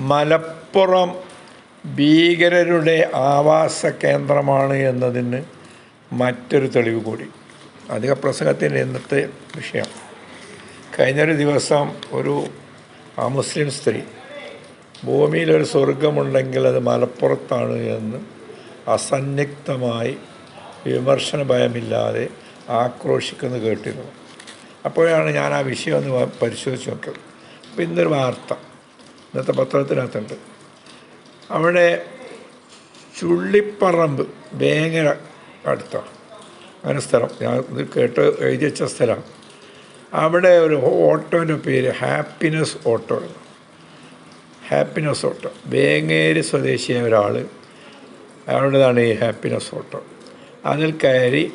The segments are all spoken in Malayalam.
മലപ്പുറം ഭീകരരുടെ ആവാസ കേന്ദ്രമാണ് എന്നതിന് മറ്റൊരു തെളിവ് കൂടി. അധിക പ്രസംഗത്തിന്റെ ഇന്നത്തെ വിഷയം. കഴിഞ്ഞൊരു ദിവസം ഒരു മുസ്ലിം സ്ത്രീ ഭൂമിയിലൊരു സ്വർഗമുണ്ടെങ്കിൽ അത് മലപ്പുറത്താണ് എന്ന് അസന്നിഗ്ധമായി വിമർശന ഭയമില്ലാതെ ആക്രോശിക്കുന്നത് കേട്ടിരുന്നു. അപ്പോഴാണ് ഞാൻ ആ വിഷയം ഒന്ന് പരിശോധിച്ച് നോക്കിയത്. അപ്പോൾ ഇന്നൊരു വാർത്ത. ഇന്നത്തെ പത്രത്തിനകത്തുണ്ട്. അവിടെ ചുള്ളിപ്പറമ്പ് വേങ്ങര അടുത്താണ് അങ്ങനെ സ്ഥലം. ഞാൻ ഇത് കേട്ട് എഴുതി വെച്ച സ്ഥലമാണ് അവിടെ ഒരു ഓട്ടോന്റെ പേര് happiness auto happiness auto. Vengeri സ്വദേശിയായ ഒരാൾ അയാളുടേതാണ് ഈ ഹാപ്പിനെസ് ഓട്ടോ. അതിൽ കയറി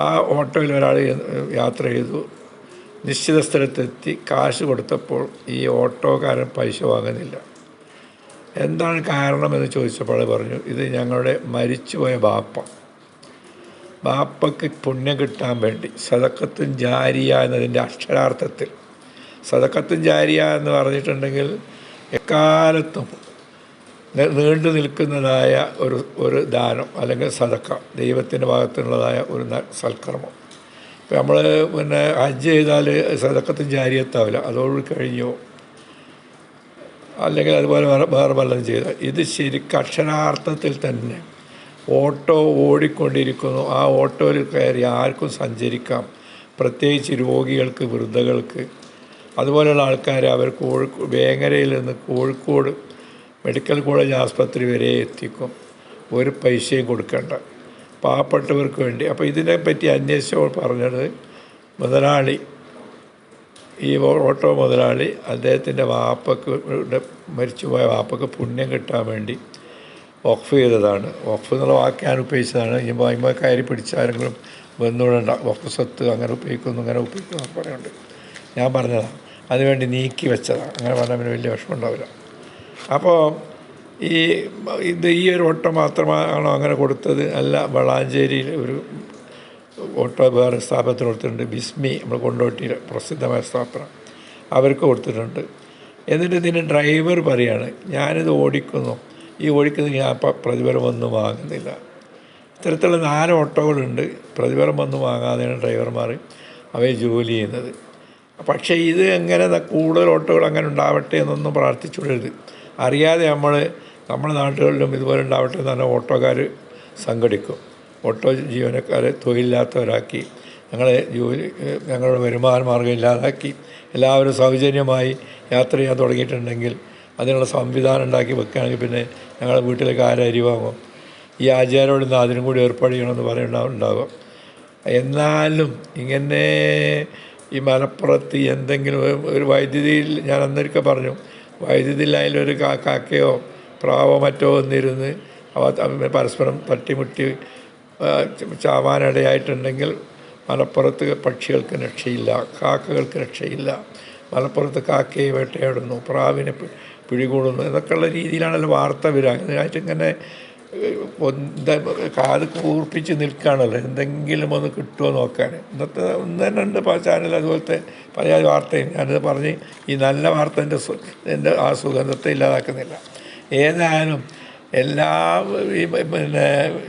ആ ഓട്ടോയിൽ ഒരാൾ യാത്ര ചെയ്തു. നിശ്ചിത സ്ഥലത്തെത്തി കാശ് കൊടുത്തപ്പോൾ ഈ ഓട്ടോക്കാരൻ പൈസ വാങ്ങുന്നില്ല. എന്താണ് കാരണമെന്ന് ചോദിച്ചപ്പോൾ പറഞ്ഞു ഇത് ഞങ്ങളുടെ മരിച്ചുപോയ ബാപ്പ. ബാപ്പയ്ക്ക് പുണ്യം കിട്ടാൻ വേണ്ടി. സതക്കത്തും ജാരിയ എന്നതിന്റെ അക്ഷരാർത്ഥത്തിൽ. സതക്കത്തും ജാരിയ എന്ന് പറഞ്ഞിട്ടുണ്ടെങ്കിൽ എക്കാലത്തും നീണ്ടു നിൽക്കുന്നതായ ഒരു ഒരു ദാനം അല്ലെങ്കിൽ സതക്ക ദൈവത്തിന്റെ ഭാഗത്തുള്ളതായ ഒരു സൽക്കർമ്മം. നമ്മൾ പിന്നെ ഹജ്ജ് ചെയ്താൽ സദക്കത്തും ജാരിയത്താവില്ല അതോട് കഴിഞ്ഞോ. അല്ലെങ്കിൽ അതുപോലെ വേറെ വേറെ വല്ലതും ചെയ്താൽ ഇത് ശരിക്കും അക്ഷരാർത്ഥത്തിൽ തന്നെ ഓട്ടോ ഓടിക്കൊണ്ടിരിക്കുന്നു. ആ ഓട്ടോയിൽ കയറി ആർക്കും സഞ്ചരിക്കാം. പ്രത്യേകിച്ച് രോഗികൾക്ക് വൃദ്ധകൾക്ക്. അതുപോലെയുള്ള ആൾക്കാർ അവർ കോഴിക്കോട് വേങ്ങരയിൽ നിന്ന് കോഴിക്കോട് മെഡിക്കൽ കോളേജ് ആസ്പത്രി വരെ എത്തിക്കും. ഒരു പൈസയും കൊടുക്കേണ്ട. പാവപ്പെട്ടവർക്ക് വേണ്ടി. അപ്പോൾ ഇതിനെപ്പറ്റി അന്വേഷിച്ചപ്പോൾ പറഞ്ഞത് മുതലാളി ഈ ഓട്ടോ മുതലാളി അദ്ദേഹത്തിന്റെ വാപ്പക്ക് മരിച്ചുപോയ വാപ്പക്ക് പുണ്യം കിട്ടാൻ വേണ്ടി വഖഫ് ചെയ്തതാണ്. വഖഫ് എന്നുള്ള വാക്ക് ഞാൻ ഉപയോഗിച്ചതാണ്. ഈ മൈമ കയറി പിടിച്ചാരെങ്കിലും വന്നുവിടണ്ട വഖഫ് സ്വത്ത് അങ്ങനെ ഉപയോഗിക്കുന്നു അങ്ങനെ ഉപയോഗിക്കുന്നു പറയുന്നുണ്ട് ഞാൻ പറഞ്ഞതാണ് അതിനുവേണ്ടി നീക്കി വെച്ചതാണ് അങ്ങനെ പറഞ്ഞാൽ പിന്നെ വലിയ വിഷമം ഉണ്ടാവില്ല. അപ്പോൾ ഈ ഇത് ഈ ഒരു ഓട്ടോ മാത്രമാണോ അങ്ങനെ കൊടുത്തത്? അല്ല വളാഞ്ചേരിയിൽ ഒരു ഓട്ടോ വേറെ സ്ഥാപനത്തിന് കൊടുത്തിട്ടുണ്ട്. ബിസ്മി നമ്മൾ കൊണ്ടോട്ടിയിലെ പ്രസിദ്ധമായ സ്ഥാപനം. അവർക്ക് കൊടുത്തിട്ടുണ്ട്. എന്നിട്ട് ഇതിന്റെ ഡ്രൈവർ പറയാണ് ഞാനിത് ഓടിക്കുന്നു. ഈ ഓടിക്കുന്നത് ഞാൻ പ്രതിഫലം ഒന്നും വാങ്ങുന്നില്ല. ഇത്തരത്തിലുള്ള നാല് ഓട്ടോകളുണ്ട്. പ്രതിഫലം ഒന്നും വാങ്ങാതെയാണ് ഡ്രൈവർമാർ അവയെ ജോലി ചെയ്യുന്നത്. പക്ഷേ ഇത് എങ്ങനെ കൂടുതൽ ഓട്ടോകൾ അങ്ങനെ ഉണ്ടാവട്ടെ എന്നൊന്നും പ്രാർത്ഥിച്ചുകൊള്ളരുത്. അറിയാതെ നമ്മൾ നമ്മുടെ നാട്ടുകളിലും ഇതുപോലെ ഉണ്ടാവട്ടെ എന്ന് പറഞ്ഞാൽ ഓട്ടോക്കാർ സംഘടിക്കും. ഓട്ടോ ജീവനക്കാരെ തൊഴിലില്ലാത്തവരാക്കി ഞങ്ങളെ ജോലി ഞങ്ങളുടെ വരുമാന മാർഗം ഇല്ലാതാക്കി എല്ലാവരും സൗജന്യമായി യാത്ര ചെയ്യാൻ തുടങ്ങിയിട്ടുണ്ടെങ്കിൽ അതിനുള്ള സംവിധാനം ഉണ്ടാക്കി വെക്കുകയാണെങ്കിൽ പിന്നെ ഞങ്ങളുടെ വീട്ടിലേക്ക് ആരും അരിവാകും ഈ ആചാരോട് നിന്ന് അതിനും കൂടി ഏർപ്പാട് ചെയ്യണമെന്ന് പറയുന്നുണ്ടാവുക എന്നാലും ഇങ്ങനെ ഈ മലപ്പുറത്ത് എന്തെങ്കിലും ഒരു വൈദ്യുതിയിൽ ഞാൻ അന്നൊരിക്കൽ പറഞ്ഞു വൈദ്യുതി ഇല്ലായാലും ഒരു കാക്കയോ പ്രാവോ മറ്റോ വന്നിരുന്ന് അവ പരസ്പരം തട്ടിമുട്ടി ചാവാനിടയായിട്ടുണ്ടെങ്കിൽ മലപ്പുറത്ത് പക്ഷികൾക്ക് രക്ഷയില്ല കാക്കകൾക്ക് രക്ഷയില്ല. മലപ്പുറത്ത് കാക്കയെ വേട്ടയാടുന്നു പ്രാവിനെ പിടികൂടുന്നു എന്നൊക്കെയുള്ള രീതിയിലാണല്ലോ വാർത്ത വരിക. അതിനായിട്ട് ഇങ്ങനെ കാത് കൂർപ്പിച്ച് നിൽക്കുകയാണല്ലോ. എന്തെങ്കിലും ഒന്ന് കിട്ടുമോ നോക്കാൻ. ഇന്നത്തെ ഒന്ന് തന്നെ ഉണ്ട് ചാനൽ അതുപോലത്തെ പല വാർത്തയും. ഞാനത് പറഞ്ഞ് ഈ നല്ല വാർത്ത എന്റെ എന്റെ ആ സുഗന്ധത്തെ ഇല്ലാതാക്കുന്നില്ല. ഏതായാലും എല്ലാ ഈ പിന്നെ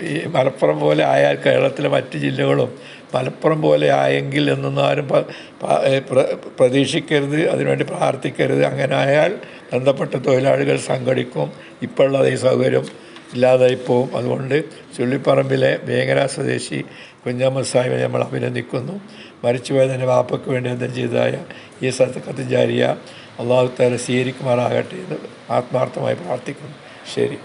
ഈ മലപ്പുറം പോലെ ആയാൽ കേരളത്തിലെ മറ്റ് ജില്ലകളും മലപ്പുറം പോലെ ആയെങ്കിൽ എന്നൊന്നും ആരും പ്രതീക്ഷിക്കരുത് അതിനുവേണ്ടി പ്രാർത്ഥിക്കരുത്. അങ്ങനെ ആയാൽ ബന്ധപ്പെട്ട തൊഴിലാളികൾ സംഘടിക്കും. ഇപ്പോഴുള്ള ഈ സൗകര്യം ഇല്ലാതായി പോവും. അതുകൊണ്ട് ചുള്ളിപ്പറമ്പിലെ വേങ്ങര സ്വദേശി കുഞ്ഞമ്മ സാഹിബിനെ നമ്മൾ അഭിനന്ദിക്കുന്നു. മരിച്ചുപോയതിന്റെ വാപ്പയ്ക്ക് വേണ്ടി എന്താ ചെയ്തതായ ഈ സത്തക്കത്ത് ജാരിയ അള്ളാഹു താല സ്വീകരിക്കുമാറാകട്ടെ എന്ന് ആത്മാർത്ഥമായി പ്രാർത്ഥിക്കുന്നു. ശരി.